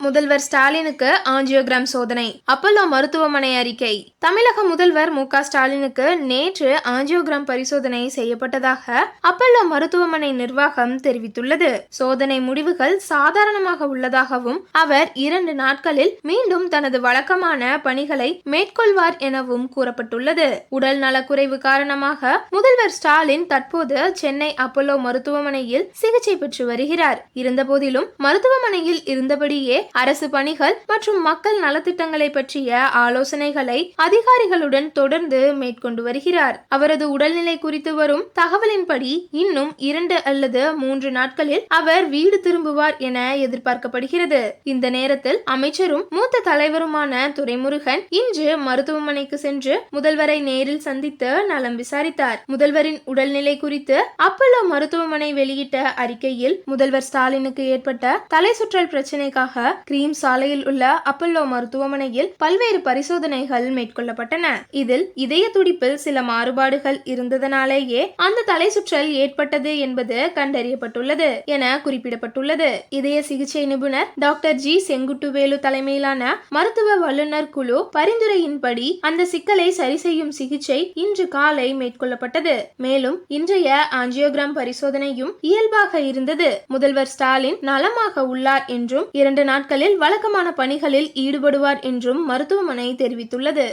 முதல்வர் ஸ்டாலினுக்கு ஆஞ்சியோகிராம் சோதனை. அப்பல்லோ மருத்துவமனை அறிக்கை. தமிழக முதல்வர் மு ஸ்டாலினுக்கு நேற்று ஆஞ்சியோகிராம் பரிசோதனை செய்யப்பட்டதாக அப்பல்லோ மருத்துவமனை நிர்வாகம் தெரிவித்துள்ளது. சோதனை முடிவுகள் சாதாரணமாக உள்ளதாகவும் அவர் இரண்டு நாட்களில் மீண்டும் தனது வழக்கமான பணிகளை மேற்கொள்வார் எனவும் கூறப்பட்டுள்ளது. உடல் நலக்குறைவு காரணமாக முதல்வர் ஸ்டாலின் தற்போது சென்னை அப்பல்லோ மருத்துவமனையில் சிகிச்சை பெற்று வருகிறார். இருந்தபோதிலும் மருத்துவமனையில் இருந்தபடியே அரசு பணிகள் மற்றும் மக்கள் நலத்திட்டங்களை பற்றிய ஆலோசனைகளை அதிகாரிகளுடன் தொடர்ந்து மேற்கொண்டு வருகிறார். அவரது உடல்நிலை குறித்து வரும் தகவலின்படி இன்னும் இரண்டு அல்லது மூன்று நாட்களில் அவர் வீடு திரும்புவார் என எதிர்பார்க்கப்படுகிறது. இந்த நேரத்தில் அமைச்சரும் மூத்த தலைவருமான துரைமுருகன் இன்று மருத்துவமனைக்கு சென்று முதல்வரை நேரில் சந்தித்து நலம் விசாரித்தார். முதல்வரின் உடல்நிலை குறித்து அப்பல்லோ மருத்துவமனை வெளியிட்ட அறிக்கையில் முதல்வர் ஸ்டாலினுக்கு ஏற்பட்ட தலை சுற்றல் பிரச்சினைக்காக கிரீம் சாலையில் உள்ள அப்பல்லோ மருத்துவமனையில் பல்வேறு பரிசோதனைகள் மேற்கொள்ளப்பட்டன. இதில் இதய துடிப்பில் சில மாறுபாடுகள் இருந்ததனாலேயே அந்த தலை சுற்றல் ஏற்பட்டது என்பது கண்டறியப்பட்டுள்ளது என குறிப்பிடப்பட்டுள்ளது. இதய சிகிச்சை நிபுணர் டாக்டர் ஜி. செங்குட்டுவேலு தலைமையிலான மருத்துவ வல்லுநர் குழு பரிந்துரையின்படி அந்த சிக்கலை சரி செய்யும் சிகிச்சை இன்று காலை மேற்கொள்ளப்பட்டது. மேலும் இன்றைய ஆஞ்சியோகிராம் பரிசோதனையும் இயல்பாக இருந்தது. முதல்வர் ஸ்டாலின் நலமாக உள்ளார் என்றும் இரண்டு நாட்களில் வழக்கமான பணிகளில் ஈடுபடுவார் என்றும் மருத்துவமனை தெரிவித்துள்ளது.